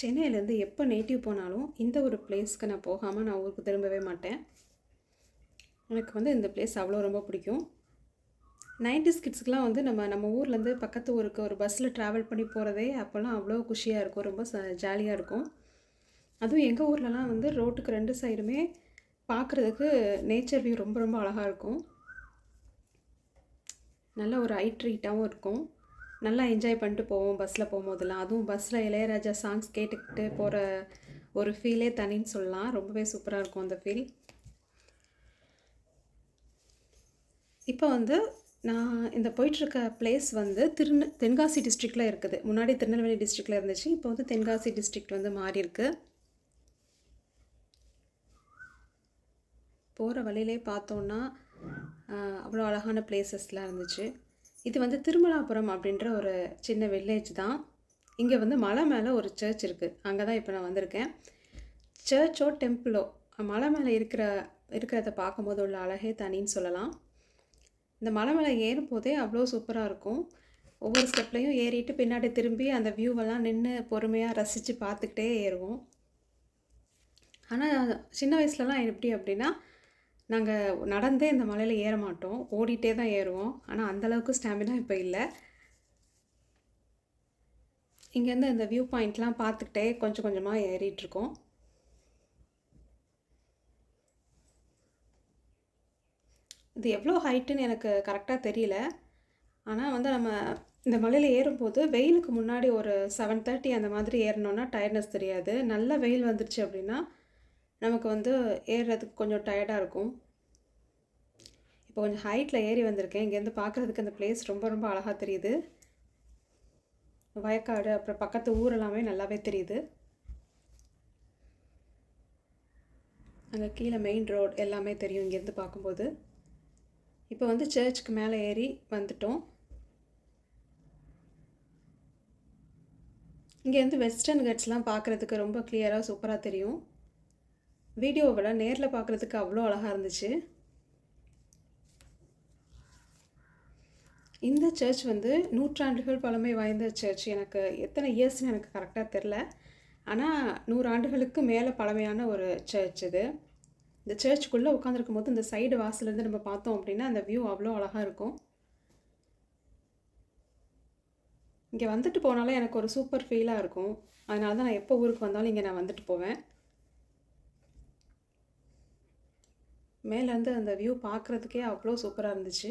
சென்னையிலேருந்து எப்போ நேட்டிவ் போனாலும் இந்த ஒரு பிளேஸ்க்கு நான் போகாமல் நான் ஊருக்கு திரும்பவே மாட்டேன். எனக்கு வந்து இந்த பிளேஸ் அவ்வளோ ரொம்ப பிடிக்கும். நைன்டிஸ் கிட்ஸ்க்குலாம் வந்து நம்ம நம்ம ஊர்லேருந்து பக்கத்து ஊருக்கு ஒரு பஸ்ஸில் ட்ராவல் பண்ணி போகிறதே அப்போல்லாம் அவ்வளோ குஷியாக இருக்கும். ரொம்ப ச ஜாலியாக இருக்கும். அதுவும் எங்கள் ஊர்லலாம் வந்து ரோட்டுக்கு ரெண்டு சைடுமே பார்க்குறதுக்கு நேச்சர் வியூ ரொம்ப ரொம்ப அழகாக இருக்கும். நல்ல ஒரு ஐ ட்ரீட்டாகவும் இருக்கும். நல்லா என்ஜாய் பண்ணிட்டு போவோம் பஸ்ஸில் போகும்போதெல்லாம். அதுவும் பஸ்ஸில் இளையராஜா சாங்ஸ் கேட்டுக்கிட்டு போகிற ஒரு ஃபீலே தனின்னு சொல்லலாம். ரொம்பவே சூப்பராக இருக்கும் அந்த ஃபீல் இப்போ வந்து நான் இந்த போயிட்டுருக்க பிளேஸ் வந்து திருநெ தென்காசி டிஸ்ட்ரிக்டில் இருக்குது. முன்னாடி திருநெல்வேலி டிஸ்ட்ரிக்டில் இருந்துச்சு இப்போ வந்து தென்காசி டிஸ்ட்ரிக்ட் வந்து மாறியிருக்கு. போகிற வழியிலே பார்த்தோன்னா அவ்வளோ அழகான பிளேசஸ்லாம் இருந்துச்சு. இது வந்து திருமலாபுரம் அப்படின்ற ஒரு சின்ன வில்லேஜ் தான். இங்கே வந்து மலை மேலே ஒரு சர்ச் இருக்குது அங்கே தான் இப்போ நான் வந்திருக்கேன். சர்ச்சோ டெம்பிளோ மலை மேலே இருக்கிற இருக்கிறத பார்க்கும்போது உள்ள அழகே தனின்னு சொல்லலாம். இந்த மலை மேலே ஏறும் போதே அவ்வளோ சூப்பராக இருக்கும். ஒவ்வொரு ஸ்டெப்லையும் ஏறிட்டு பின்னாடி திரும்பி அந்த வியூவெல்லாம் நின்று பொறுமையாக ரசித்து பார்த்துக்கிட்டே ஏறுவோம். ஆனால் சின்ன வயசுலலாம் எப்படி அப்படின்னா நாங்கள் நடந்தே இந்த மலையில் ஏற மாட்டோம். ஓடிட்டே தான் ஏறுவோம். ஆனால் அந்தளவுக்கு ஸ்டாமினா இப்போ இல்லை. இங்கேருந்து இந்த வியூ பாயிண்ட்லாம் பார்த்துக்கிட்டே கொஞ்சம் கொஞ்சமாக ஏறிட்டுருக்கோம். இது எவ்வளோ ஹைட்டுன்னு எனக்கு கரெக்டாக தெரியல. ஆனால் வந்து நம்ம இந்த மலையில் ஏறும்போது வெயிலுக்கு முன்னாடி ஒரு செவன் தேர்ட்டி அந்த மாதிரி ஏறினோன்னா டயர்ட்னஸ் தெரியாது. நல்ல வெயில் வந்துருச்சு அப்படின்னா நமக்கு வந்து ஏறுறதுக்கு கொஞ்சம் டயர்டாக இருக்கும். இப்போ கொஞ்சம் ஹைட்டில் ஏறி வந்திருக்கேன். இங்கேருந்து பார்க்குறதுக்கு அந்த பிளேஸ் ரொம்ப ரொம்ப அழகாக தெரியுது. வயக்காடு அப்புறம் பக்கத்து ஊர் எல்லாமே நல்லாவே தெரியுது. அங்கே கீழே மெயின் ரோட் எல்லாமே தெரியும் இங்கேருந்து பார்க்கும்போது. இப்போ வந்து சர்ச்சுக்கு மேலே ஏறி வந்துட்டோம். இங்கேருந்து வெஸ்டர்ன் கட்ஸ்லாம் பார்க்குறதுக்கு ரொம்ப கிளியராக சூப்பராக தெரியும். வீடியோவை விட நேரில் பார்க்குறதுக்கு அவ்வளோ அழகாக இருந்துச்சு. இந்த சர்ச் வந்து நூற்றாண்டுகள் பழமை வாய்ந்த சர்ச் எனக்கு எத்தனை இயர்ஸ்னு எனக்கு கரெக்டாக தெரில ஆனால் நூறாண்டுகளுக்கு மேலே பழமையான ஒரு சர்ச் இது. இந்த சர்ச்சுக்குள்ளே உட்காந்துருக்கும் போது இந்த சைடு வாசலேருந்து நம்ம பார்த்தோம் அப்படின்னா அந்த வியூ அவ்வளோ அழகாக இருக்கும். இங்கே வந்துட்டு போனாலே எனக்கு ஒரு சூப்பர் ஃபீலாக இருக்கும். அதனால தான் நான் எப்போ ஊருக்கு வந்தாலும் இங்கே நான் வந்துட்டு போவேன். மேலேருந்து அந்த வியூ பார்க்குறதுக்கே அவ்வளோ சூப்பராக இருந்துச்சு.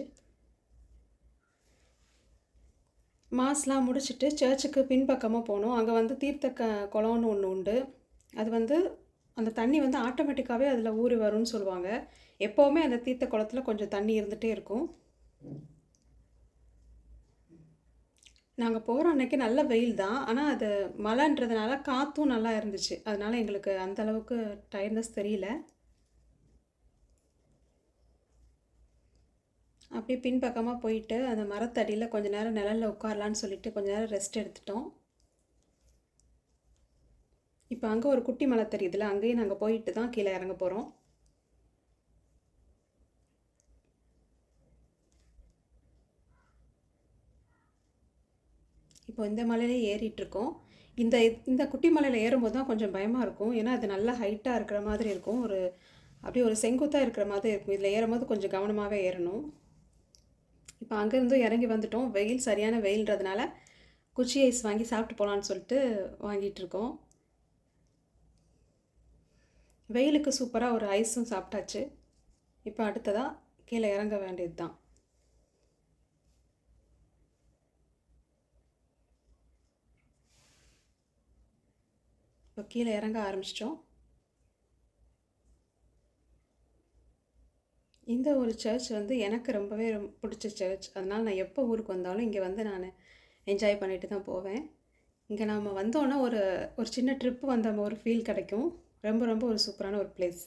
மாஸ்லாம் முடிச்சுட்டு சர்ச்சுக்கு பின்பக்கமாக போனோம். அங்கே வந்து தீர்த்த க குளம்னு ஒன்று உண்டு. அது வந்து அந்த தண்ணி வந்து ஆட்டோமேட்டிக்காகவே அதில் ஊறி வரும்னு சொல்லுவாங்க. எப்போவுமே அந்த தீர்த்த குளத்தில் கொஞ்சம் தண்ணி இருந்துகிட்டே இருக்கும். நாங்கள் போகிற அன்னைக்கு நல்ல வெயில் தான். ஆனால் அது மழைன்றதுனால காற்றும் நல்லா இருந்துச்சு. அதனால் எங்களுக்கு அந்த அளவுக்கு டயர்னஸ் தெரியல. அப்படியே பின்பக்கமாக போயிட்டு அந்த மரத்தடியில் கொஞ்ச நேரம் நிழலில் உட்காரலான்னு சொல்லிட்டு கொஞ்ச நேரம் ரெஸ்ட் எடுத்துட்டோம். இப்போ அங்கே ஒரு குட்டி மலை தெரியுதுல அங்கேயும் நாங்கள் போயிட்டு தான் கீழே இறங்க போகிறோம் இப்போ இந்த மலையிலே ஏறிட்டுருக்கோம் இந்த இந்த குட்டி மலையில் ஏறும்போது தான் கொஞ்சம் பயமாக இருக்கும். ஏன்னா அது நல்லா ஹைட்டாக இருக்கிற மாதிரி இருக்கும். ஒரு அப்படியே ஒரு செங்குத்தாக இருக்கிற மாதிரி இருக்கும். இதில் ஏறும்போது கொஞ்சம் கவனமாகவே ஏறணும். இப்போ அங்கேருந்தும் இறங்கி வந்துட்டோம். வெயில் சரியான வெயில்ன்றதுனால குச்சி ஐஸ் வாங்கி சாப்பிட்டு போகலான்னு சொல்லிட்டு வாங்கிட்டு இருக்கோம். வெயிலுக்கு சூப்பராக ஒரு ஐஸும் சாப்பிட்டாச்சு. இப்போ அடுத்ததாக கீழே இறங்க வேண்டியது தான் இப்போ கீழே இறங்க ஆரம்பிச்சிட்டோம். இந்த ஒரு சர்ச் வந்து எனக்கு ரொம்பவே ரொம்ப பிடிச்ச சர்ச் அதனால் நான் எப்போ ஊருக்கு வந்தாலும் இங்கே வந்து நான் என்ஜாய் பண்ணிட்டு தான் போவேன். இங்கே நாம் வந்தோன்னா ஒரு ஒரு சின்ன ட்ரிப்பு வந்த ஒரு ஃபீல் கிடைக்கும். ரொம்ப ரொம்ப ஒரு சூப்பரான ஒரு பிளேஸ்